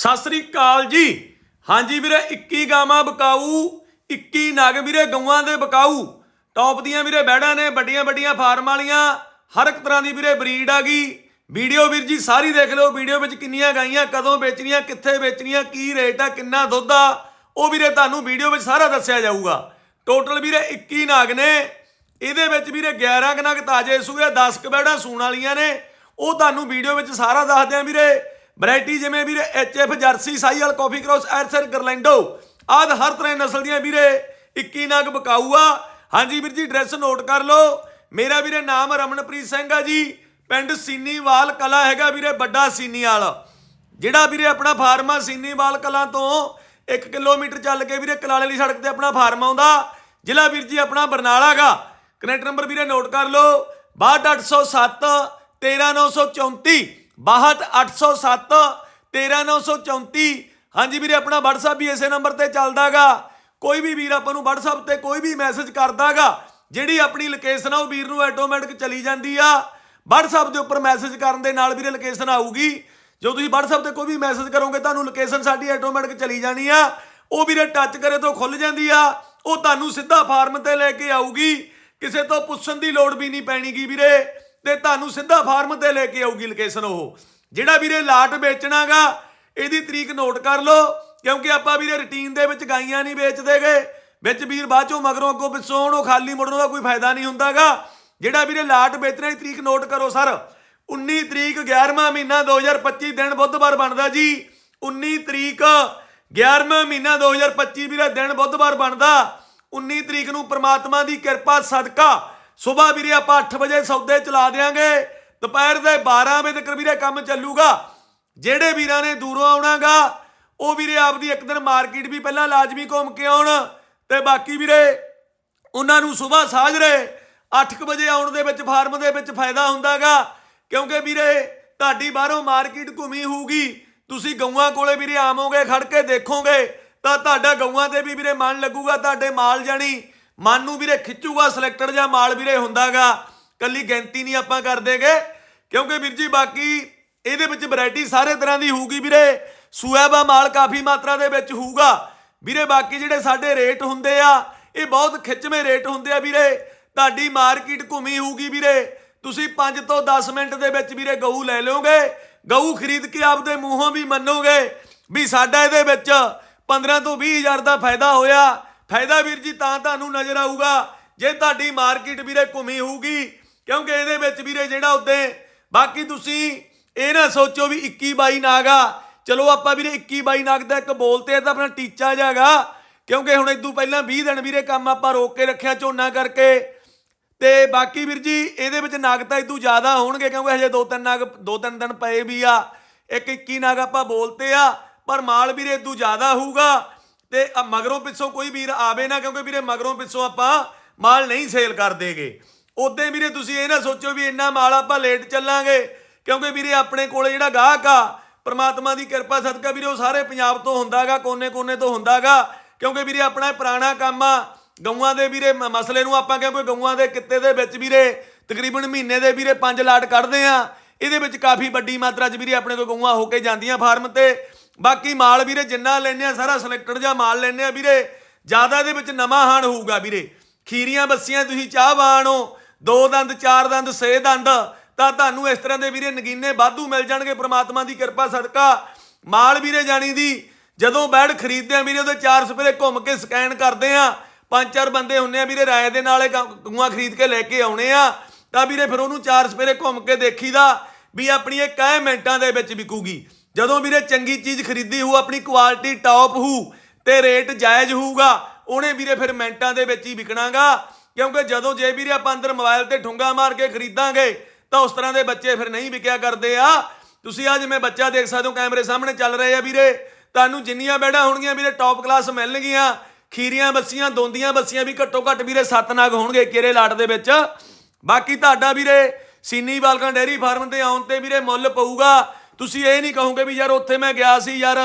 ਸਤਿ ਸ੍ਰੀ ਅਕਾਲ ਜੀ। ਹਾਂਜੀ ਵੀਰੇ 21 ਗਾਵਾਂ ਬਕਾਊ 21 ਨਗ ਵੀਰੇ, ਗਊਆਂ ਦੇ ਬਕਾਊ। ਟੌਪ ਦੀਆਂ ਵੀਰੇ ਬੈੜਾਂ ਨੇ, ਵੱਡੀਆਂ ਵੱਡੀਆਂ ਫਾਰਮ ਵਾਲੀਆਂ, ਹਰ ਇੱਕ ਤਰ੍ਹਾਂ ਦੀ ਵੀਰੇ ਬਰੀਡ ਆ ਗਈ। ਵੀਡੀਓ ਵੀਰ ਜੀ ਸਾਰੀ ਦੇਖ ਲਓ, ਵੀਡੀਓ ਵਿੱਚ ਕਿੰਨੀਆਂ ਗਾਈਆਂ, ਕਦੋਂ ਵੇਚਣੀਆਂ, ਕਿੱਥੇ ਵੇਚਣੀਆਂ, ਕੀ ਰੇਟ ਆ, ਕਿੰਨਾ ਦੁੱਧ ਆ, ਉਹ ਵੀਰੇ ਤੁਹਾਨੂੰ ਵੀਡੀਓ ਵਿੱਚ ਸਾਰਾ ਦੱਸਿਆ ਜਾਊਗਾ। ਟੋਟਲ ਵੀਰੇ 21 ਨਾਗ ਨੇ, ਇਹਦੇ ਵਿੱਚ ਵੀਰੇ 11 ਕੁ ਨਗ ਤਾਜੇ ਸੂਏ 10 ਕੁ ਬੈੜਾਂ ਸੂਣ ਵਾਲੀਆਂ ਨੇ, ਉਹ ਤੁਹਾਨੂੰ ਵੀਡੀਓ ਵਿੱਚ ਸਾਰਾ ਦੱਸਦੇ ਆ ਵੀਰੇ। ਵੈਰਾਈਟੀ ਜਿਵੇਂ ਵੀਰੇ ਐਚਐਫ ਜਰਸੀ, ਸਾਈਅਲ, ਕਾਫੀ ਕ੍ਰੋਸ ਐਰਸਰ ਗਰਲੈਂਡੋ। ਆਦ ਹਰ ਤਰ੍ਹਾਂ ਨਸਲ ਦੀਆਂ ਵੀਰੇ 21 ਨਾਗ ਬਕਾਊ ਆ ਹਾਂਜੀ ਵੀਰ ਜੀ ਐਡਰੈਸ ਨੋਟ ਕਰ ਲਓ। ਮੇਰਾ ਵੀਰੇ ਨਾਮ ਰਮਨਪ੍ਰੀਤ ਸਿੰਘ ਆ ਜੀ। ਪਿੰਡ ਸੀਨੀਵਾਲ ਕਲਾ ਹੈਗਾ ਵੀਰੇ, ਵੱਡਾ ਸੀਨੀਵਾਲ। ਜਿਹੜਾ ਵੀਰੇ ਆਪਣਾ ਫਾਰਮ ਆ ਸੀਨੀਵਾਲ ਕਲਾਂ ਤੋਂ 1 ਕਿਲੋਮੀਟਰ ਚੱਲ ਕੇ ਵੀਰੇ ਕਲਾਲੇ ਵਾਲੀ ਸੜਕ ਤੇ ਆਪਣਾ ਫਾਰਮ ਆਉਂਦਾ। ਜ਼ਿਲ੍ਹਾ ਵੀਰ ਜੀ ਆਪਣਾ ਬਰਨਾਲਾ ਗਾ ਕਨੈਕਟ ਨੰਬਰ ਵੀਰੇ ਨੋਟ ਕਰ ਲਓ। 62807 13934 62807 13934 ਹਾਂਜੀ ਵੀਰੇ, ਆਪਣਾ WhatsApp ਵੀ ਇਸੇ ਨੰਬਰ ਤੇ ਚੱਲਦਾਗਾ। ਕੋਈ ਵੀ ਵੀਰ ਆਪਾਂ ਨੂੰ WhatsApp ਤੇ ਕੋਈ ਵੀ ਮੈਸੇਜ ਕਰਦਾਗਾ, ਜਿਹੜੀ ਆਪਣੀ ਲੋਕੇਸ਼ਨ ਆ, ਉਹ ਵੀਰ ਨੂੰ ਆਟੋਮੈਟਿਕ ਚਲੀ ਜਾਂਦੀ ਆ। WhatsApp ਦੇ ਉੱਪਰ ਮੈਸੇਜ ਕਰਨ ਦੇ ਨਾਲ ਵੀਰੇ ਲੋਕੇਸ਼ਨ ਆਊਗੀ। ਜੋ ਤੁਸੀਂ WhatsApp ਤੇ ਕੋਈ ਵੀ ਮੈਸੇਜ ਕਰੋਗੇ, ਤੁਹਾਨੂੰ ਲੋਕੇਸ਼ਨ ਸਾਡੀ ਆਟੋਮੈਟਿਕ ਚਲੀ ਜਾਣੀ ਆ। ਉਹ ਵੀਰੇ ਟੱਚ ਕਰੇ ਤੋਂ ਖੁੱਲ ਜਾਂਦੀ ਆ। ਉਹ ਤੁਹਾਨੂੰ ਸਿੱਧਾ ਫਾਰਮ ਤੇ ਲੈ ਕੇ ਆਊਗੀ। ਕਿਸੇ ਤੋਂ ਪੁੱਛਣ ਦੀ ਲੋੜ ਵੀ ਨਹੀਂ ਪੈਣੀਗੀ ਵੀਰੇ। ਤੇ ਤੁਹਾਨੂੰ ਸਿੱਧਾ ਫਾਰਮ ਤੇ ਲੈ ਕੇ ਆਊਗੀ ਲੋਕੇਸ਼ਨ ਉਹ। ਜਿਹੜਾ ਵੀਰੇ ਲਾਟ ਵੇਚਣਾਗਾ, ਇਹਦੀ ਤਰੀਕ ਨੋਟ ਕਰ ਲਓ, ਕਿਉਂਕਿ ਆਪਾਂ ਵੀਰੇ ਰੁਟੀਨ ਦੇ ਵਿੱਚ ਗਾਈਆਂ ਨਹੀਂ ਵੇਚਦੇ ਗਏ ਵਿੱਚ ਵੀਰ ਬਾਅਦ ਚੋਂ ਮਗਰੋਂ ਅੱਗੋਂ ਪਿੱਛੋਂ ਆਉਣ, ਉਹ ਖਾਲੀ ਮੁੜਨ ਦਾ ਕੋਈ ਫਾਇਦਾ ਨਹੀਂ ਹੁੰਦਾਗਾ। ਜਿਹੜਾ ਵੀਰੇ ਲਾਟ ਵੇਚਣਾ ਦੀ ਤਰੀਕ ਨੋਟ ਕਰੋ ਸਰ। 19 ਤਰੀਕ 11ਵਾਂ ਮਹੀਨਾ 2025 ਦਿਨ ਬੁੱਧਵਾਰ ਬਣਦਾ ਜੀ। 19 ਤਰੀਕ 11ਵਾਂ ਮਹੀਨਾ 2025 ਵੀਰੇ ਦਿਨ ਬੁੱਧਵਾਰ ਬਣਦਾ। 19 ਤਰੀਕ ਨੂੰ ਪ੍ਰਮਾਤਮਾ ਦੀ ਕਿਰਪਾ, ਸਦਕਾ ਸਵੇਰ ਵੀਰੇ ਆਪਾਂ 8 ਵਜੇ ਸੌਦੇ ਚਲਾ ਦੇਾਂਗੇ ਦੁਪਹਿਰ ਦੇ 12 ਵਜੇ ਤੱਕ ਵੀਰੇ ਕੰਮ ਚੱਲੂਗਾ। ਜਿਹੜੇ ਵੀਰਾਂ ਨੇ ਦੂਰੋਂ ਆਉਣਾਗਾ, ਉਹ ਵੀਰੇ ਆਪਦੀ ਇੱਕ ਦਿਨ ਮਾਰਕੀਟ ਵੀ ਪਹਿਲਾਂ ਲਾਜ਼ਮੀ ਘੁੰਮ ਕੇ ਆਉਣ। ਤੇ ਬਾਕੀ ਵੀਰੇ, ਉਹਨਾਂ ਨੂੰ ਸਵੇਰ ਸਾਜਰੇ 8:00 ਵਜੇ ਆਉਣ ਦੇ ਵਿੱਚ ਫਾਰਮ ਦੇ ਵਿੱਚ ਫਾਇਦਾ ਹੁੰਦਾਗਾ। ਕਿਉਂਕਿ ਵੀਰੇ, ਤੁਹਾਡੀ ਬਾਹਰੋਂ ਮਾਰਕੀਟ ਘੁੰਮੀ ਹੋਊਗੀ। ਤੁਸੀਂ ਗਊਆਂ ਕੋਲੇ ਵੀਰੇ ਆਵੋਗੇ, ਖੜ ਕੇ ਦੇਖੋਗੇ, ਤਾਂ ਤੁਹਾਡਾ ਗਊਆਂ ਤੇ ਵੀ ਵੀਰੇ ਮਨ ਲੱਗੂਗਾ, ਤੁਹਾਡੇ ਮਾਲ ਜਾਣੀ। ਮਨ ਨੂੰ ਵੀਰੇ ਖਿੱਚੂਗਾ ਸਿਲੈਕਟਡ ਜਾਂ ਮਾਲ ਵੀਰੇ ਹੁੰਦਾਗਾ। ਕੱਲੀ ਗਿਣਤੀ ਨਹੀਂ ਆਪਾਂ ਕਰਦੇਗੇ ਕਿਉਂਕਿ ਵੀਰ ਜੀ ਬਾਕੀ ਇਹਦੇ ਵਿੱਚ ਵੈਰਾਈਟੀ ਸਾਰੇ ਤਰ੍ਹਾਂ ਦੀ ਹੋਊਗੀ ਵੀਰੇ। ਸੂਆਬਾ ਮਾਲ ਕਾਫੀ ਮਾਤਰਾ ਦੇ ਵਿੱਚ ਹੋਊਗਾ। ਵੀਰੇ ਬਾਕੀ ਜਿਹੜੇ ਸਾਡੇ ਰੇਟ ਹੁੰਦੇ ਆ, ਇਹ ਬਹੁਤ ਖਿੱਚਵੇਂ ਰੇਟ ਹੁੰਦੇ ਆ ਵੀਰੇ। ਤੁਹਾਡੀ ਮਾਰਕੀਟ ਘੁੰਮੀ ਹੋਊਗੀ ਵੀਰੇ। ਤੁਸੀਂ 5 ਤੋਂ 10 ਮਿੰਟ ਦੇ ਵਿੱਚ ਵੀਰੇ ਗਊ ਲੈ ਲਓਗੇ। ਗਊ ਖਰੀਦ ਕੇ ਆਪਦੇ ਮੂੰਹੋਂ ਵੀ ਮੰਨੋਗੇ ਵੀ ਸਾਡਾ ਇਹਦੇ ਵਿੱਚ 15 ਤੋਂ 20 ਹਜ਼ਾਰ ਦਾ ਫਾਇਦਾ ਹੋਇਆ। ਫਾਇਦਾ ਵੀਰ ਜੀ, ਤਾਂ ਤੁਹਾਨੂੰ ਨਜ਼ਰ ਆਊਗਾ। ਜੇ ਤੁਹਾਡੀ ਮਾਰਕੀਟ ਵੀਰੇ ਘੁੰਮੀ ਹੋਊਗੀ, ਕਿਉਂਕਿ ਇਹਦੇ ਵਿੱਚ ਵੀਰੇ ਜਿਹੜਾ ਉੱਤੇ, ਬਾਕੀ ਤੁਸੀਂ ਇਹ ਨਾ ਸੋਚੋ ਵੀ 21 22 ਨਾਗਾ ਚਲੋ ਆਪਾਂ ਵੀਰੇ 21 22 ਨਾਗ ਦਾ ਇੱਕ ਬੋਲਤੇ ਆ ਤਾਂ ਆਪਣਾ ਟੀਚਾ ਜਾਗਾ ਕਿਉਂਕਿ ਹੁਣ ਇਦੋਂ ਪਹਿਲਾਂ 20 ਦਿਨ ਵੀਰੇ ਕੰਮ ਆਪਾਂ ਰੋਕ ਕੇ ਰੱਖਿਆ ਝੋਨਾ ਕਰਕੇ। ਤੇ ਬਾਕੀ ਵੀਰ ਜੀ, ਇਹਦੇ ਵਿੱਚ ਨਗ ਤਾਂ ਇਦੋਂ ਜ਼ਿਆਦਾ ਹੋਣਗੇ, ਕਿਉਂਕਿ ਹਜੇ ਦੋ ਤਿੰਨ ਨਾਗ, ਦੋ ਤਿੰਨ ਦਿਨ ਪਏ ਵੀ ਆ। ਇੱਕ 21 ਨਾਗ ਆਪਾਂ ਬੋਲਤੇ ਆ, ਪਰ ਮਾਲ ਵੀਰੇ ਇਦੋਂ ਜ਼ਿਆਦਾ ਹੋਊਗਾ। ਤੇ ਮਗਰੋਂ ਪਿੱਛੋਂ ਕੋਈ ਵੀਰ ਆਵੇ ਨਾ, ਕਿਉਂਕਿ ਵੀਰੇ ਮਗਰੋਂ ਪਿੱਛੋਂ ਆਪਾਂ ਮਾਲ ਨਹੀਂ ਸੇਲ ਕਰ ਦੇਗੇ। ਉਦੋਂ ਵੀਰੇ ਤੁਸੀਂ ਇਹ ਨਾ ਸੋਚੋ ਵੀ ਇੰਨਾ ਮਾਲ ਆਪਾਂ ਲੇਟ ਚੱਲਾਂਗੇ, ਕਿਉਂਕਿ ਵੀਰੇ ਆਪਣੇ ਕੋਲੇ ਜਿਹੜਾ ਗਾਹਕ ਆ, ਪਰਮਾਤਮਾ ਦੀ ਕਿਰਪਾ, ਸਦਕਾ ਵੀਰੇ ਉਹ ਸਾਰੇ ਪੰਜਾਬ ਤੋਂ ਹੁੰਦਾਗਾ, ਕੋਨੇ-ਕੋਨੇ ਤੋਂ ਹੁੰਦਾਗਾ, ਕਿਉਂਕਿ ਵੀਰੇ ਆਪਣਾ ਪੁਰਾਣਾ ਕੰਮ ਆ, ਗਊਆਂ ਦੇ ਵੀਰੇ ਮਸਲੇ ਨੂੰ ਆਪਾਂ ਕਿਉਂਕਿ ਗਊਆਂ ਦੇ ਕਿੱਤੇ ਦੇ ਵਿੱਚ ਵੀਰੇ ਤਕਰੀਬਨ ਮਹੀਨੇ ਦੇ ਵੀਰੇ ਪੰਜ ਲਾਟ ਕੱਢਦੇ ਆ, ਇਹਦੇ ਵਿੱਚ ਕਾਫੀ ਵੱਡੀ ਮਾਤਰਾ 'ਚ ਵੀਰੇ ਆਪਣੇ ਕੋਲ ਗਊਆਂ ਹੋ ਕੇ ਜਾਂਦੀਆਂ ਫਾਰਮ ਤੇ ਬਾਕੀ ਮਾਲ ਵੀਰੇ ਜਿੰਨਾ ਲੈਨੇ ਆ, ਸਾਰਾ ਸਿਲੈਕਟਡ ਜਾਂ ਮਾਲ ਲੈਨੇ ਆ ਵੀਰੇ। ਜ਼ਿਆਦਾ ਦੇ ਵਿੱਚ ਨਵਾਂ ਹਾਣ ਹੋਊਗਾ ਵੀਰੇ। ਖੀਰੀਆਂ, ਬੱਸੀਆਂ ਤੁਸੀਂ ਚਾਹ ਬਾਣੋ ਦੋ ਦੰਦ, ਚਾਰ ਦੰਦ ਸੇ ਦੰਦ, ਤਾਂ ਤੁਹਾਨੂੰ ਇਸ ਤਰ੍ਹਾਂ ਦੇ ਵੀਰੇ ਨਗੀਨੇ ਵਾਧੂ ਮਿਲ ਜਾਣਗੇ, ਪ੍ਰਮਾਤਮਾ ਦੀ ਕਿਰਪਾ, ਸਦਕਾ। ਮਾਲ ਵੀਰੇ ਜਾਣੀ ਦੀ, ਜਦੋਂ ਬੈਡ ਖਰੀਦਦੇ ਆ ਵੀਰੇ, ਉਹਦੇ ਚਾਰ ਸਪਰੇ ਘੁੰਮ ਕੇ ਸਕੈਨ ਕਰਦੇ ਆ। ਪੰਜ ਚਾਰ ਬੰਦੇ ਹੁੰਨੇ ਆ ਵੀਰੇ, ਰਾਏ ਦੇ ਨਾਲ ਇਹ ਖਰੀਦ ਕੇ ਲੈ ਕੇ ਆਉਣੇ ਆ। ਤਾਂ ਵੀਰੇ ਫਿਰ ਉਹਨੂੰ ਚਾਰ ਸਪਰੇ ਘੁੰਮ ਕੇ ਦੇਖੀਦਾ ਵੀ ਆਪਣੀ ਇਹ ਕਾਹ ਮਿੰਟਾਂ ਦੇ ਵਿੱਚ ਵਿਕੂਗੀ। ਜਦੋਂ ਵੀਰੇ ਚੰਗੀ ਚੀਜ਼ ਖਰੀਦੀ ਹੋਊ, ਆਪਣੀ ਕੁਆਲਿਟੀ ਟੌਪ ਹੋਊ ਤੇ ਰੇਟ ਜਾਇਜ਼ ਹੋਊਗਾ, ਉਹਨੇ ਵੀਰੇ ਫਿਰ ਮਿੰਟਾਂ ਦੇ ਵਿੱਚ ਹੀ ਵਿਕਣਾਗਾ। ਕਿਉਂਕਿ ਜਦੋਂ ਜੇ ਵੀਰੇ ਆਪਾਂ ਅੰਦਰ ਮੋਬਾਈਲ ਤੇ ਠੁੰਗਾ ਮਾਰ ਕੇ ਖਰੀਦਾਂਗੇ, ਤਾਂ ਉਸ ਤਰ੍ਹਾਂ ਦੇ ਬੱਚੇ ਫਿਰ ਨਹੀਂ ਵਿਕਿਆ ਕਰਦੇ ਆ। ਤੁਸੀਂ ਆ ਜਿਵੇਂ ਬੱਚਾ ਦੇਖ ਸਕਦੇ ਹੋ, ਕੈਮਰੇ ਸਾਹਮਣੇ ਚੱਲ ਰਹੇ ਆ ਵੀਰੇ। ਤੁਹਾਨੂੰ ਜਿੰਨੀਆਂ ਬੈੜਾਂ ਹੋਣਗੀਆਂ ਵੀਰੇ ਟੌਪ ਕਲਾਸ ਮਿਲਣਗੀਆਂ। ਖੀਰੀਆਂ ਬੱਸੀਆਂ, ਦੋਂਦੀਆਂ ਬੱਸੀਆਂ ਵੀ ਘੱਟੋ ਘੱਟ ਵੀਰੇ ਸੱਤ ਨਾਗ ਹੋਣਗੇ ਕਿਰੇ ਲਾਟ ਦੇ ਵਿੱਚ। ਬਾਕੀ ਤੁਹਾਡਾ ਵੀਰੇ, ਸੀਨੀ ਬਾਲਕਾਂ ਡੇਰੀ ਫਾਰਮ ਤੇ ਆਉਣ ਤੇ ਵੀਰੇ ਮੁੱਲ ਪਊਗਾ। ਤੁਸੀਂ ਇਹ ਨਹੀਂ ਕਹੋਗੇ ਵੀ ਯਾਰ ਉੱਥੇ ਮੈਂ ਗਿਆ ਸੀ ਯਾਰ,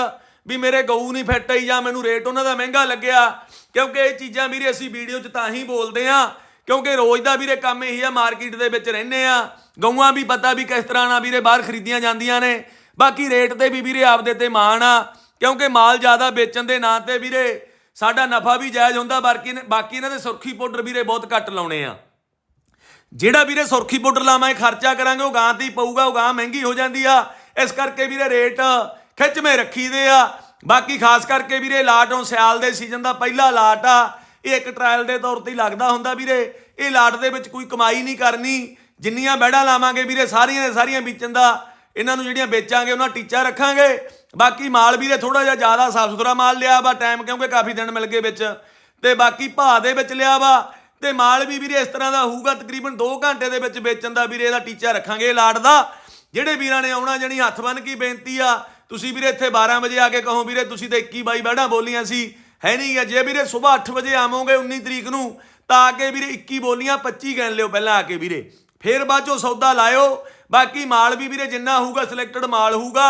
ਵੀ ਮੇਰੇ ਗਊ ਨਹੀਂ ਫਿੱਟ ਆਈ ਜਾਂ ਮੈਨੂੰ ਰੇਟ ਉਹਨਾਂ ਦਾ ਮਹਿੰਗਾ ਲੱਗਿਆ। ਕਿਉਂਕਿ ਇਹ ਚੀਜ਼ਾਂ ਵੀਰੇ ਅਸੀਂ ਵੀਡੀਓ 'ਚ ਤਾਂ ਹੀ ਬੋਲਦੇ ਆ ਕਿਉਂਕਿ ਰੋਜ਼ ਦਾ ਵੀਰੇ ਕੰਮ ਇਹੀ ਆ, ਮਾਰਕੀਟ ਦੇ ਵਿੱਚ ਰਹਿੰਦੇ ਆ ਗਊਆਂ ਵੀ ਪਤਾ ਵੀ ਕਿਸ ਤਰ੍ਹਾਂ ਨਾਲ ਵੀਰੇ ਬਾਹਰ ਖਰੀਦੀਆਂ ਜਾਂਦੀਆਂ ਨੇ। ਬਾਕੀ ਰੇਟ ਤੇ ਵੀ ਵੀਰੇ ਆਪਦੇ ਤੇ ਮਾਣ ਆ, ਕਿਉਂਕਿ ਮਾਲ ਜ਼ਿਆਦਾ ਵੇਚਣ ਦੇ ਨਾਂ ਤੇ ਵੀਰੇ ਸਾਡਾ ਨਫਾ ਵੀ ਜਾਇਜ਼ ਹੁੰਦਾ, ਬਾਕੀ ਬਾਕੀ ਇਹਨਾਂ ਦੇ ਸੁਰਖੀ ਪਾਊਡਰ ਵੀਰੇ ਬਹੁਤ ਘੱਟ ਲਾਉਣੇ ਆ। ਜਿਹੜਾ ਵੀਰੇ ਸੁਰਖੀ ਪਾਊਡਰ ਲਾਵਾਂਗੇ ਖਰਚਾ ਕਰਾਂਗੇ, ਉਹ ਗਾਂ ਤੇ ਹੀ ਪਊਗਾ, ਉਹ ਗਾਂ ਮਹਿੰਗੀ ਹੋ ਜਾਂਦੀ ਆ। ਇਸ ਕਰਕੇ ਵੀਰੇ ਰੇਟ ਖਿੱਚਵੇਂ ਰੱਖੀਦੇ ਆ। ਬਾਕੀ ਖਾਸ ਕਰਕੇ ਵੀਰੇ ਲਾਟ ਹੁਣ ਸਿਆਲ ਦੇ ਸੀਜ਼ਨ ਦਾ ਪਹਿਲਾ ਲਾਟ ਆ। ਇਹ ਇੱਕ ਟ੍ਰਾਇਲ ਦੇ ਤੌਰ ਤੇ ਹੀ ਲੱਗਦਾ ਹੁੰਦਾ ਵੀਰੇ। ਇਹ ਲਾਟ ਦੇ ਵਿੱਚ ਕੋਈ ਕਮਾਈ ਨਹੀਂ ਕਰਨੀ। ਜਿੰਨੀਆਂ ਬੈੜਾਂ ਲਾਵਾਂਗੇ ਵੀਰੇ, ਸਾਰੀਆਂ ਦੇ ਸਾਰੀਆਂ ਵੇਚਣ ਦਾ, ਇਹਨਾਂ ਨੂੰ ਜਿਹੜੀਆਂ ਵੇਚਾਂਗੇ, ਉਹਨਾਂ ਟੀਚਾ ਰੱਖਾਂਗੇ। ਬਾਕੀ ਮਾਲ ਵੀਰੇ ਥੋੜਾ ਜਿਹਾ ਜ਼ਿਆਦਾ ਸਾਫ਼ ਸੁਥਰਾ ਮਾਲ ਲਿਆ ਵਾ ਟਾਈਮ ਕਿਉਂਕਿ ਕਾਫੀ ਦਿਨ ਮਿਲ ਗਏ ਵਿੱਚ। ਤੇ ਬਾਕੀ ਭਾਅ ਦੇ ਵਿੱਚ ਲਿਆ ਵਾ। ਤੇ ਮਾਲ ਵੀ ਵੀਰੇ ਇਸ ਤਰ੍ਹਾਂ ਦਾ ਹੋਊਗਾ, ਤਕਰੀਬਨ 2 ਘੰਟੇ ਦੇ ਵਿੱਚ ਵੇਚਣ ਦਾ ਵੀਰੇ ਇਹਦਾ ਟੀਚਾ ਰੱਖਾਂਗੇ ਲਾਟ ਦਾ। ਜਿਹੜੇ ਵੀਰਾਂ ਨੇ ਆਉਣਾ ਜਣੀ ਹੱਥ ਬੰਨ ਕੇ ਬੇਨਤੀ ਆ, ਤੁਸੀਂ ਵੀਰੇ ਇੱਥੇ 12 ਵਜੇ ਆ ਕੇ ਕਹੋ ਵੀਰੇ, ਤੁਸੀਂ ਤਾਂ 21 22 ਬੈੜਾਂ ਬੋਲੀਆਂ ਸੀ, ਹੈ ਨਹੀਂ ਗਾ ਜੇ ਵੀਰੇ ਸਵੇਰ 8 ਵਜੇ ਆਵੋਗੇ 19 ਤਰੀਕ ਨੂੰ, ਤਾਂ ਆ ਕੇ ਵੀਰੇ 21 ਬੋਲੀਆਂ 25 ਗਿਣ ਲਿਓ ਪਹਿਲਾਂ ਆ ਕੇ ਵੀਰੇ। ਫੇਰ ਬਾਅਦ ਚੋਂ ਸੌਦਾ ਲਾਇਓ, ਬਾਕੀ ਮਾਲ ਵੀ ਵੀਰੇ ਜਿੰਨਾ ਹੋਊਗਾ ਸਿਲੈਕਟਡ ਮਾਲ ਹੋਊਗਾ,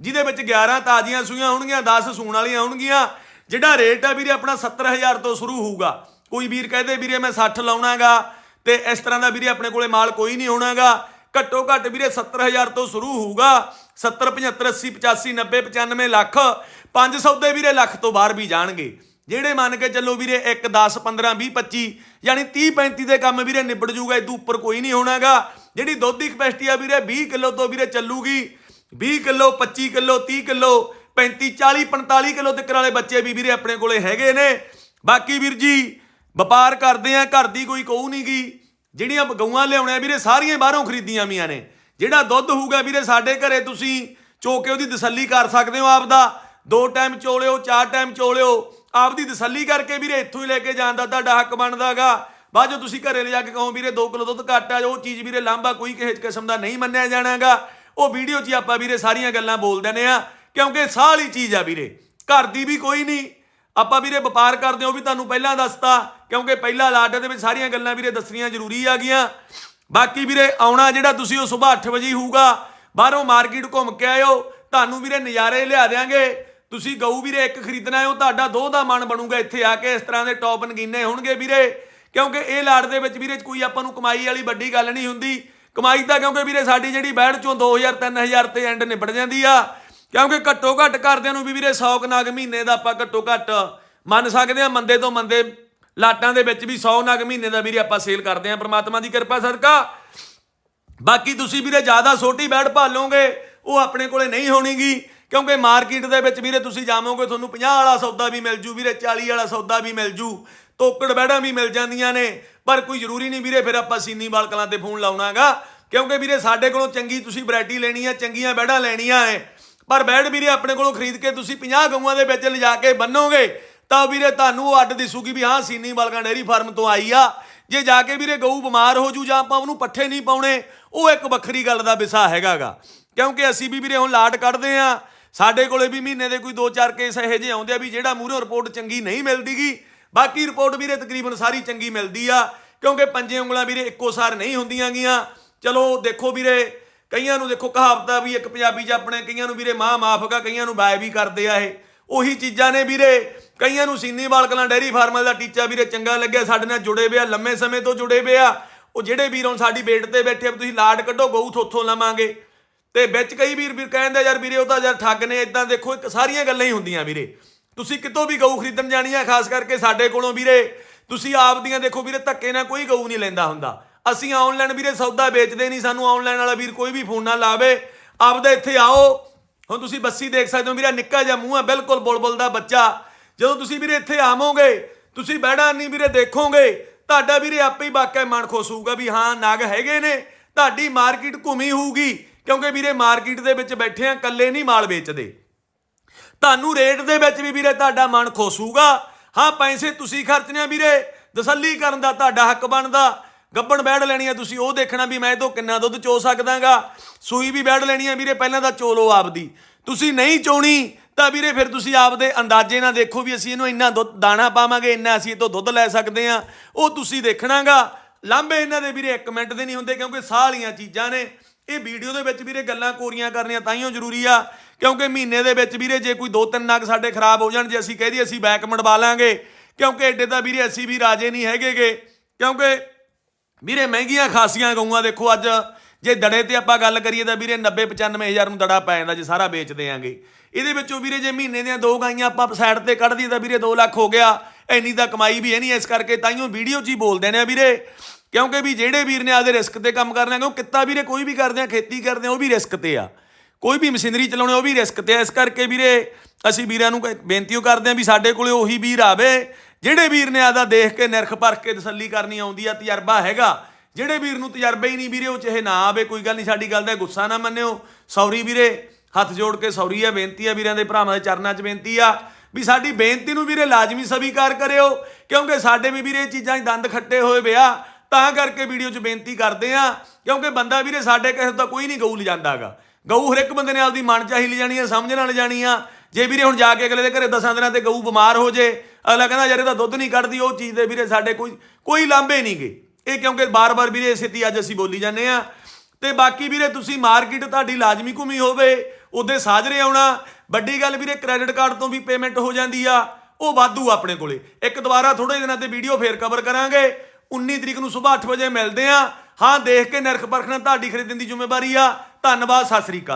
ਜਿਹਦੇ ਵਿੱਚ 11 ਤਾਜ਼ੀਆਂ ਸੂਈਆਂ ਹੋਣਗੀਆਂ 10 ਸੂਣ ਵਾਲੀਆਂ ਹੋਣਗੀਆਂ, ਜਿਹੜਾ ਰੇਟ ਆ ਵੀਰੇ ਆਪਣਾ 70000 ਤੋਂ ਸ਼ੁਰੂ ਹੋਊਗਾ। ਕੋਈ ਵੀਰ ਕਹਦੇ, ਵੀਰੇ ਮੈਂ 60 ਲਾਉਣਾਗਾ, ਤੇ ਇਸ ਤਰ੍ਹਾਂ ਦਾ ਵੀਰੇ ਆਪਣੇ ਕੋਲੇ ਮਾਲ ਕੋਈ ਨਹੀਂ ਹੋਣਾਗਾ। ਘੱਟੋ ਘੱਟ ਵੀਰੇ 70000 ਤੋਂ ਸ਼ੁਰੂ ਹੋਊਗਾ। 70 75 80 85 90 95 ਲੱਖ 500 ਦੇ ਵੀਰੇ ਲੱਖ ਤੋਂ ਬਾਹਰ ਵੀ ਜਾਣਗੇ। ਜਿਹੜੇ ਮੰਨ ਕੇ ਚੱਲੋ ਵੀਰੇ 1 10 15 20 25 ਯਾਨੀ 30 35 ਦੇ ਕੰਮ ਵੀਰੇ ਨਿਬੜ ਜੂਗਾ ਇਦੋਂ ਉੱਪਰ ਕੋਈ ਨਹੀਂ ਹੋਣਾਗਾ। ਜਿਹੜੀ ਦੁੱਧ ਦੀ ਕਪੈਸਿਟੀ ਆ ਵੀਰੇ 20 ਕਿਲੋ ਤੋਂ ਵੀਰੇ ਚੱਲੂਗੀ। 20 ਕਿਲੋ 25 ਕਿਲੋ 30 ਕਿਲੋ 35 40 45 ਕਿਲੋ ਤੱਕ ਵਾਲੇ ਬੱਚੇ ਵੀ ਵੀਰੇ ਆਪਣੇ ਕੋਲੇ ਹੈਗੇ ਨੇ। ਬਾਕੀ ਵੀਰ ਜੀ, ਵਪਾਰ ਕਰਦੇ ਆ, ਘਰ ਦੀ ਕੋਈ ਕਹੂ ਨਹੀਂ ਗੀ ਜਿਹੜੀਆਂ ਗਊਆਂ ਲਿਆਉਣੇ ਵੀਰੇ, ਸਾਰੀਆਂ ਬਾਹਰੋਂ ਖਰੀਦੀਆਂ ਮੀਆਂ ਨੇ। ਜਿਹੜਾ ਦੁੱਧ ਹੋਊਗਾ ਵੀਰੇ ਸਾਡੇ ਘਰੇ ਤੁਸੀਂ ਚੋ ਕੇ ਉਹਦੀ ਤਸੱਲੀ ਕਰ ਸਕਦੇ ਹੋ ਆਪਦਾ। ਦੋ ਟਾਈਮ ਚੋਲਿਓ, ਚਾਰ ਟਾਈਮ ਚੋਲਿਓ ਆਪ ਦੀ ਤਸੱਲੀ ਕਰਕੇ ਵੀਰੇ ਇੱਥੋਂ ਹੀ ਲੈ ਕੇ ਜਾਣ ਦਾ ਤੁਹਾਡਾ ਹੱਕ ਬਣਦਾਗਾ ਬਾਅਦ ਜੋ ਤੁਸੀਂ ਘਰੇ ਲਿਜਾ ਕੇ ਕਹੋ ਵੀਰੇ 2 ਕਿਲੋ ਦੁੱਧ ਘੱਟ ਆ ਉਹ ਚੀਜ਼ ਵੀਰੇ ਲਾਂਭਾ ਕੋਈ ਕਿਸੇ ਕਿਸਮ ਦਾ ਨਹੀਂ ਮੰਨਿਆ ਜਾਣਾਗਾ ਉਹ ਵੀਡੀਓ 'ਚ ਹੀ ਆਪਾਂ ਵੀਰੇ ਸਾਰੀਆਂ ਗੱਲਾਂ ਬੋਲ ਦਿੰਦੇ ਆ, ਕਿਉਂਕਿ ਸਾਹ ਚੀਜ਼ ਆ ਵੀਰੇ। ਘਰ ਦੀ ਵੀ ਕੋਈ ਨਹੀਂ ਆਪਾਂ ਵੀਰੇ ਵਪਾਰ ਕਰਦੇ ਹਾਂ, ਉਹ ਵੀ ਤੁਹਾਨੂੰ ਪਹਿਲਾਂ ਦੱਸਤਾ, ਕਿਉਂਕਿ ਪਹਿਲਾ ਲਾਟ ਦੇ ਵਿੱਚ ਸਾਰੀਆਂ ਗੱਲਾਂ ਵੀਰੇ ਦੱਸਣੀਆਂ ਜ਼ਰੂਰੀ ਆ ਗਈਆਂ। ਬਾਕੀ ਵੀਰੇ ਆਉਣਾ ਜਿਹੜਾ ਤੁਸੀਂ ਉਹ ਸਵੇਰ 8 ਵਜੇ ਹੋਊਗਾ, ਬਾਹਰੋਂ ਮਾਰਕੀਟ ਘੁੰਮ ਕੇ ਆਇਓ, ਤੁਹਾਨੂੰ ਵੀਰੇ ਨਜ਼ਾਰੇ ਲਿਆ ਦੇਾਂਗੇ ਤੁਸੀਂ ਗਊ ਵੀਰੇ ਇੱਕ ਖਰੀਦਣਾ ਹੈ, ਉਹ ਤੁਹਾਡਾ ਦੋ ਦਾ ਮਨ ਬਣੂਗਾ ਇੱਥੇ ਆ ਕੇ, ਇਸ ਤਰ੍ਹਾਂ ਦੇ ਟੌਪ ਨਗੀਨੇ ਹੋਣਗੇ ਵੀਰੇ। ਕਿਉਂਕਿ ਇਹ ਲਾਟ ਦੇ ਵਿੱਚ ਵੀਰੇ ਕੋਈ ਆਪਾਂ ਨੂੰ ਕਮਾਈ ਵਾਲੀ ਵੱਡੀ ਗੱਲ ਨਹੀਂ ਹੁੰਦੀ। ਕਮਾਈ ਤਾਂ ਕਿਉਂਕਿ ਵੀਰੇ ਸਾਡੀ ਜਿਹੜੀ ਬੈੜ ਚੋਂ 2000 3000 ਤੇ ਐਂਡ ਨਿਬੜ ਜਾਂਦੀ ਆ। ਕਿਉਂਕਿ ਘੱਟੋ ਘੱਟ ਕਰਦਿਆਂ ਨੂੰ ਵੀ ਵੀਰੇ 100 ਨਗ ਮਹੀਨੇ ਦਾ ਆਪਾਂ ਘੱਟੋ ਘੱਟ ਮੰਨ ਸਕਦੇ ਆ ਮੰਦੇ ਤੋਂ ਮੰਦੇ ਲਾਟਾਂ ਦੇ ਵਿੱਚ ਵੀ 100 ਨਗ ਮਹੀਨੇ ਦਾ ਵੀਰੇ ਆਪਾਂ ਸੇਲ ਕਰਦੇ ਆ ਪ੍ਰਮਾਤਮਾ ਦੀ ਕਿਰਪਾ ਸਦਕਾ। ਬਾਕੀ ਤੁਸੀਂ ਵੀਰੇ ਜ਼ਿਆਦਾ ਛੋਟੀ ਬੈਡ ਭਾਲੋਗੇ, ਉਹ ਆਪਣੇ ਕੋਲੇ ਨਹੀਂ ਹੋਣੀਗੀ, ਕਿਉਂਕਿ ਮਾਰਕੀਟ ਦੇ ਵਿੱਚ ਵੀਰੇ ਤੁਸੀਂ ਜਾਵੋਗੇ, ਤੁਹਾਨੂੰ 50 ਵਾਲਾ ਸੌਦਾ ਵੀ ਮਿਲ ਜੂ, ਵੀਰੇ 40 ਵਾਲਾ ਸੌਦਾ ਵੀ ਮਿਲ ਜੂ, ਤੋਕੜ ਬੈੜਾਂ ਵੀ ਮਿਲ ਜਾਂਦੀਆਂ ਨੇ, ਪਰ ਕੋਈ ਜ਼ਰੂਰੀ ਨਹੀਂ ਵੀਰੇ, ਫਿਰ ਆਪਾਂ ਸੀਨੀ ਬਾਲਕਲਾਂ ਤੇ ਫੋਨ ਲਾਉਣਾਗਾ, ਕਿਉਂਕਿ ਵੀਰੇ ਸਾਡੇ ਕੋਲੋਂ ਚੰਗੀ ਤੁਸੀਂ ਵੈਰਾਈਟੀ ਲੈਣੀ ਆ, ਚੰਗੀਆਂ ਬੈੜਾਂ ਲੈਣੀਆਂ ਐ ਪਰ ਬੈੜ ਵੀਰੇ ਆਪਣੇ ਕੋਲੋਂ ਖਰੀਦ ਕੇ ਤੁਸੀਂ 50 ਗਊਆਂ ਦੇ ਵਿੱਚ ਲਿਜਾ ਕੇ ਬੰਨੋਗੇ, ਤਾਂ ਵੀਰੇ ਤੁਹਾਨੂੰ ਉਹ ਅੱਡ ਦਿਸੂਗੀ ਵੀ ਹਾਂ, ਸੀਨੀ ਬਾਲਕਾਂ ਡੇਰੀ ਫਾਰਮ ਤੋਂ ਆਈ ਆ। ਜੇ ਜਾ ਕੇ ਵੀਰੇ ਗਊ ਬਿਮਾਰ ਹੋ ਜੂ ਜਾਂ ਆਪਾਂ ਉਹਨੂੰ ਪੱਠੇ ਨਹੀਂ ਪਾਉਣੇ, ਉਹ ਇੱਕ ਵੱਖਰੀ ਗੱਲ ਦਾ ਵਿਸਾ ਹੈਗਾਗਾ। ਕਿਉਂਕਿ ਅਸੀਂ ਵੀ ਵੀਰੇ ਹੁਣ ਲਾਟ ਕੱਢਦੇ ਆ। ਸਾਡੇ ਕੋਲੇ ਵੀ ਮਹੀਨੇ ਦੇ ਕੋਈ 2-4 ਕੇਸ ਇਹੋ ਜਿਹੇ ਆਉਂਦੇ ਆ ਵੀ ਜਿਹੜਾ ਮੂਹਰੇ ਰਿਪੋਰਟ ਚੰਗੀ ਨਹੀਂ ਮਿਲਦੀਗੀ, ਬਾਕੀ ਰਿਪੋਰਟ ਵੀਰੇ ਤਕਰੀਬਨ ਸਾਰੀ ਚੰਗੀ ਮਿਲਦੀ ਆ। ਕਿਉਂਕਿ ਪੰਜੇ ਉਂਗਲਾਂ ਵੀਰੇ ਇੱਕੋ ਸਾਰ ਨਹੀਂ ਹੁੰਦੀਆਂ ਗੀਆਂ। ਚਲੋ ਦੇਖੋ ਵੀਰੇ ਕਈਆਂ ਨੂੰ ਦੇਖੋ ਕਹਾਵਤਾਂ ਵੀ ਇੱਕ ਪੰਜਾਬੀ 'ਚ ਆਪਣੇ, ਕਈਆਂ ਨੂੰ ਵੀਰੇ ਮਾਂ ਮਾਫਗਾ ਕਈਆਂ ਨੂੰ ਬਾਏ ਵੀ ਕਰਦੇ ਆ ਇਹ। ਉਹੀ ਚੀਜ਼ਾਂ ਨੇ ਵੀਰੇ। ਕਈਆਂ ਨੂੰ ਸੀਨੀ ਬਾਲਕਲਾਂ ਡੈਰੀ ਫਾਰਮਲ ਦਾ ਟੀਚਾ ਵੀਰੇ ਚੰਗਾ ਲੱਗਿਆ, ਸਾਡੇ ਨਾਲ ਜੁੜੇ ਹੋਏ ਆ, ਲੰਮੇ ਸਮੇਂ ਤੋਂ ਜੁੜੇ ਹੋਏ ਆ। ਉਹ ਜਿਹੜੇ ਵੀਰ ਹੁਣ ਸਾਡੀ ਵੇਟ ਤੇ ਬੈਠੇ ਆ, ਵੀ ਤੁਸੀਂ ਲਾਡ ਕੱਢੋ, ਗਊ ਥੋਥੋਂ ਲਵਾਂਗੇ। ਤੇ ਵਿੱਚ ਕਈ ਵੀਰ ਵੀਰ ਕਹਿੰਦੇ ਯਾਰ ਵੀਰੇ ਉਹ ਤਾਂ ਯਾਰ ਠੱਗ ਨੇ ਇਦਾਂ ਦੇਖੋ, ਇੱਕ ਸਾਰੀਆਂ ਗੱਲਾਂ ਹੀ ਹੁੰਦੀਆਂ ਵੀਰੇ। ਤੁਸੀਂ ਕਿਤੋਂ ਵੀ ਗਊ ਖਰੀਦਣ ਜਾਣੀ ਆ ਖਾਸ ਕਰਕੇ ਸਾਡੇ ਕੋਲੋਂ ਵੀਰੇ। ਤੁਸੀਂ ਆਪ ਦੀਆਂ ਦੇਖੋ ਵੀਰੇ, ਧੱਕੇ ਨਾਲ ਕੋਈ ਗਊ ਨਹੀਂ ਲੈਂਦਾ ਹੁੰਦਾ। ਅਸੀਂ ਆਨਲਾਈਨ ਵੀਰੇ ਸੌਦਾ ਵੇਚਦੇ ਨਹੀਂ, ਸਾਨੂੰ ਆਨਲਾਈਨ ਵਾਲਾ ਵੀਰ ਕੋਈ ਵੀ ਫੋਨ ਨਾ ਲਾਵੇ। ਆਪਦਾ ਇੱਥੇ ਆਓ। ਹੁਣ ਤੁਸੀਂ ਬੱਸੀ ਦੇਖ ਸਕਦੇ ਹੋ ਵੀਰਾ ਨਿੱਕਾ ਜਿਹਾ ਮੂੰਹ ਹੈ ਬਿਲਕੁਲ ਬੁਲਬੁਲ ਦਾ ਬੱਚਾ। ਜਦੋਂ ਤੁਸੀਂ ਵੀਰੇ ਇੱਥੇ ਆਵੋਗੇ, ਤੁਸੀਂ ਬਹਿਣਾ ਨਹੀਂ ਵੀਰੇ ਦੇਖੋਗੇ, ਤੁਹਾਡਾ ਵੀਰੇ ਆਪੇ ਹੀ ਵਾਕਿਆ ਮਨ ਖੁਸ਼ ਹੋਊਗਾ ਵੀ ਹਾਂ, ਨਗ ਹੈਗੇ ਨੇ। ਤੁਹਾਡੀ ਮਾਰਕੀਟ ਘੁੰਮੀ ਹੋਊਗੀ, ਕਿਉਂਕਿ ਵੀਰੇ ਮਾਰਕੀਟ ਦੇ ਵਿੱਚ ਬੈਠੇ ਆ, ਇਕੱਲੇ ਨਹੀਂ ਮਾਲ ਵੇਚਦੇ। ਤੁਹਾਨੂੰ ਰੇਟ ਦੇ ਵਿੱਚ ਵੀ ਵੀਰੇ ਤੁਹਾਡਾ ਮਨ ਖੁਸ਼ ਹੋਊਗਾ। ਹਾਂ, ਪੈਸੇ ਤੁਸੀਂ ਖਰਚਣੇ ਆ ਵੀਰੇ। ਤਸੱਲੀ ਕਰਨ ਦਾ ਤੁਹਾਡਾ ਹੱਕ ਬਣਦਾ। ਗੱਬਣ ਬੈੜ ਲੈਣੀ ਆ ਤੁਸੀਂ, ਉਹ ਦੇਖਣਾ ਵੀ ਮੈਂ ਇਹ ਤੋਂ ਕਿੰਨਾ ਦੁੱਧ ਚੋ ਸਕਦਾਗਾ। ਸੂਈ ਵੀ ਬੈੜ ਲੈਣੀ ਆ ਵੀਰੇ, ਪਹਿਲਾਂ ਤਾਂ ਚੋਲੋ ਆਪਦੀ। ਤੁਸੀਂ ਨਹੀਂ ਚੋਣੀ ਤਾਂ ਵੀਰੇ ਫਿਰ ਤੁਸੀਂ ਆਪਦੇ ਅੰਦਾਜ਼ੇ ਨਾਲ ਦੇਖੋ ਵੀ ਅਸੀਂ ਇਹਨੂੰ ਇੰਨਾ ਦੁੱਧ, ਦਾਣਾ ਪਾਵਾਂਗੇ, ਇੰਨਾ ਅਸੀਂ ਇਹ ਤੋਂ ਦੁੱਧ ਲੈ ਸਕਦੇ ਆ। ਉਹ ਤੁਸੀਂ ਦੇਖਣਾਗਾ। ਲਾਂਬੇ ਇਹਨਾਂ ਦੇ ਵੀਰੇ 1 ਮਿੰਟ ਦੇ ਨਹੀਂ ਹੁੰਦੇ ਕਿਉਂਕਿ ਸਾਹ ਵਾਲੀਆਂ ਚੀਜ਼ਾਂ ਨੇ। ਇਹ ਵੀਡੀਓ ਦੇ ਵਿੱਚ ਵੀਰੇ ਗੱਲਾਂ ਕੋਰੀਆਂ ਕਰਨੀਆਂ ਤਾਈਓ ਜ਼ਰੂਰੀ ਆ। ਕਿਉਂਕਿ ਮਹੀਨੇ ਦੇ ਵਿੱਚ ਵੀਰੇ ਜੇ ਕੋਈ ਦੋ ਤਿੰਨ ਨਗ ਸਾਡੇ ਖਰਾਬ ਹੋ ਜਾਣ, ਜੇ ਅਸੀਂ ਕਹਿ ਦਈਏ ਅਸੀਂ ਬੈਕ ਮੜਵਾ ਲਾਂਗੇ ਕਿਉਂਕਿ ਐਡੇ ਤਾਂ ਵੀਰੇ ਅਸੀਂ ਵੀ ਰਾਜੇ ਨਹੀਂ ਹੈਗੇਗੇ। ਕਿਉਂਕਿ ਵੀਰੇ, ਮਹਿੰਗੀਆਂ ਖਾਸੀਆਂ ਗਊਆਂ ਦੇਖੋ ਅੱਜ। ਜੇ ਦੜੇ ਤੇ ਆਪਾਂ ਗੱਲ ਕਰੀਏ ਤਾਂ ਵੀਰੇ 90 95000 ਨੂੰ ਦੜਾ ਪੈ ਜਾਂਦਾ ਜੇ ਸਾਰਾ ਵੇਚ ਦੇਾਂਗੇ ਇਹਦੇ ਵਿੱਚੋਂ ਵੀਰੇ, ਜੇ ਮਹੀਨੇ ਦੀਆਂ ਦੋ ਗਾਈਆਂ ਆਪਾਂ ਸਾਈਡ ਤੇ ਕੱਢ ਦਈਏ ਤਾਂ ਵੀਰੇ 2 ਲੱਖ ਹੋ ਗਿਆ। ਇੰਨੀ ਤਾਂ ਕਮਾਈ ਵੀ ਹੈ ਨਹੀਂ ਇਸ ਕਰਕੇ ਤਾਈਓ ਵੀਡੀਓ 'ਚ ਹੀ ਬੋਲਦੇ ਨੇ ਵੀਰੇ। ਕਿਉਂਕਿ ਵੀ ਜਿਹੜੇ ਵੀਰ ਨੇ ਆਦੇ ਰਿਸਕ ਤੇ ਕੰਮ ਕਰਨਾ, ਕਿਉਂ ਕਿੱਤਾ ਵੀਰੇ ਕੋਈ ਵੀ ਕਰਦੇ ਆ, ਖੇਤੀ ਕਰਦੇ ਆ, ਉਹ ਵੀ ਰਿਸਕ ਤੇ ਆ। ਕੋਈ ਵੀ ਮਸ਼ੀਨਰੀ ਚਲਾਉਣੇ ਉਹ ਵੀ ਰਿਸਕ ਤੇ ਆ। ਇਸ ਕਰਕੇ ਵੀਰੇ, ਅਸੀਂ ਵੀਰਾਂ ਨੂੰ ਕ- ਬੇਨਤੀ ਓ ਕਰਦੇ ਆ ਵੀ ਸਾਡੇ ਕੋਲੇ ਉਹੀ ਵੀਰ ਆਵੇ। ਜਿਹੜੇ ਵੀਰ ਨੇ ਆਦਾ ਦੇਖ ਕੇ ਨਿਰਖ ਪਰਖ ਕੇ ਤਸੱਲੀ ਕਰਨੀ ਆਉਂਦੀ ਆ, ਤਜਰਬਾ ਹੈਗਾ। ਜਿਹੜੇ ਵੀਰ ਨੂੰ ਤਜਰਬਾ ਹੀ ਨਹੀਂ ਵੀਰੇ, ਉਹ ਚਾਹੇ ਨਾ ਆਵੇ, ਕੋਈ ਗੱਲ ਨਹੀਂ, ਸਾਡੀ ਗੱਲ ਦਾ ਗੁੱਸਾ ਨਾ ਮੰਨਿਓ। ਸੌਰੀ ਵੀਰੇ, ਹੱਥ ਜੋੜ ਕੇ ਸੌਰੀ ਆ, ਬੇਨਤੀ ਆ ਵੀਰਾਂ ਦੇ ਭਰਾਵਾਂ ਦੇ ਚਰਨਾਂ 'ਚ ਬੇਨਤੀ ਆ ਵੀ ਸਾਡੀ ਬੇਨਤੀ ਨੂੰ ਵੀਰੇ ਲਾਜ਼ਮੀ ਸਵੀਕਾਰ ਕਰਿਓ, ਕਿਉਂਕਿ ਸਾਡੇ ਵੀ ਵੀਰੇ ਚੀਜ਼ਾਂ 'ਚ ਦੰਦ ਖੱਟੇ ਹੋਏ ਵਿਆ ਤਾਂ ਕਰਕੇ ਵੀਡੀਓ 'ਚ ਬੇਨਤੀ ਕਰਦੇ ਆ, ਕਿਉਂਕਿ ਬੰਦਾ ਵੀਰੇ ਸਾਡੇ ਕਿਸੇ ਤੋਂ ਕੋਈ ਨਹੀਂ ਗਊ ਲਿਜਾਂਦਾਗਾ ਗਊ ਹਰ ਇੱਕ ਬੰਦੇ ਨੇ ਆਪਦੀ ਮਨ ਚਾਹੀ ਲਿਜਾਣੀ ਆ ਸਮਝ ਨਾਲ ਲਿਜਾਣੀ ਆ। ਜੇ ਵੀਰੇ ਹੁਣ ਜਾ ਕੇ ਅਗਲੇ ਦੇ ਘਰੇ ਦਸਾਂ ਦਿਨਾਂ ਤੇ ਗਊ ਬਿਮਾਰ ਹੋ ਜੇ ਅਗਲਾ ਕਹਿੰਦਾ ਯਾਰ ਇਹਦਾ ਦੁੱਧ ਨਹੀਂ ਕੱਢਦੀ, ਉਹ ਚੀਜ਼ ਦੇ ਵੀਰੇ ਸਾਡੇ ਕੋਈ ਕੋਈ ਲਾਂਭੇ ਨਹੀਂ ਨਹੀਂਗੇ ਇਹ ਕਿਉਂਕਿ ਬਾਰ-ਬਾਰ ਵੀਰੇ ਇਸੇ ਤੀ ਅੱਜ ਅਸੀਂ ਬੋਲੀ ਜਾਂਦੇ ਆ ਤੇ ਬਾਕੀ ਵੀਰੇ ਤੁਸੀਂ ਮਾਰਕੀਟ ਤੁਹਾਡੀ ਲਾਜ਼ਮੀ ਘੁੰਮੀ ਹੋਵੇ, ਉਹਦੇ ਸਾਜਰੇ ਆਉਣਾ। ਵੱਡੀ ਗੱਲ ਵੀਰੇ ਕ੍ਰੈਡਿਟ ਕਾਰਡ ਤੋਂ ਵੀ ਪੇਮੈਂਟ ਹੋ ਜਾਂਦੀ ਆ। ਉਹ ਵਾਧੂ ਆਪਣੇ ਕੋਲੇ। ਇੱਕ ਦੁਬਾਰਾ ਥੋੜੇ ਦਿਨਾਂ ਤੇ ਵੀਡੀਓ ਫੇਰ ਕਵਰ ਕਰਾਂਗੇ। 19 ਤਰੀਕ ਨੂੰ ਸਵੇਰ 8 ਵਜੇ ਮਿਲਦੇ ਆ ਹਾਂ, ਦੇਖ ਕੇ ਨਿਰਖ ਪਰਖਣਾ ਤੁਹਾਡੀ ਖਰੀਦਣ ਦੀ ਜ਼ਿੰਮੇਵਾਰੀ ਆ। ਧੰਨਵਾਦ, ਸਤਿ ਸ੍ਰੀ ਅਕਾਲ।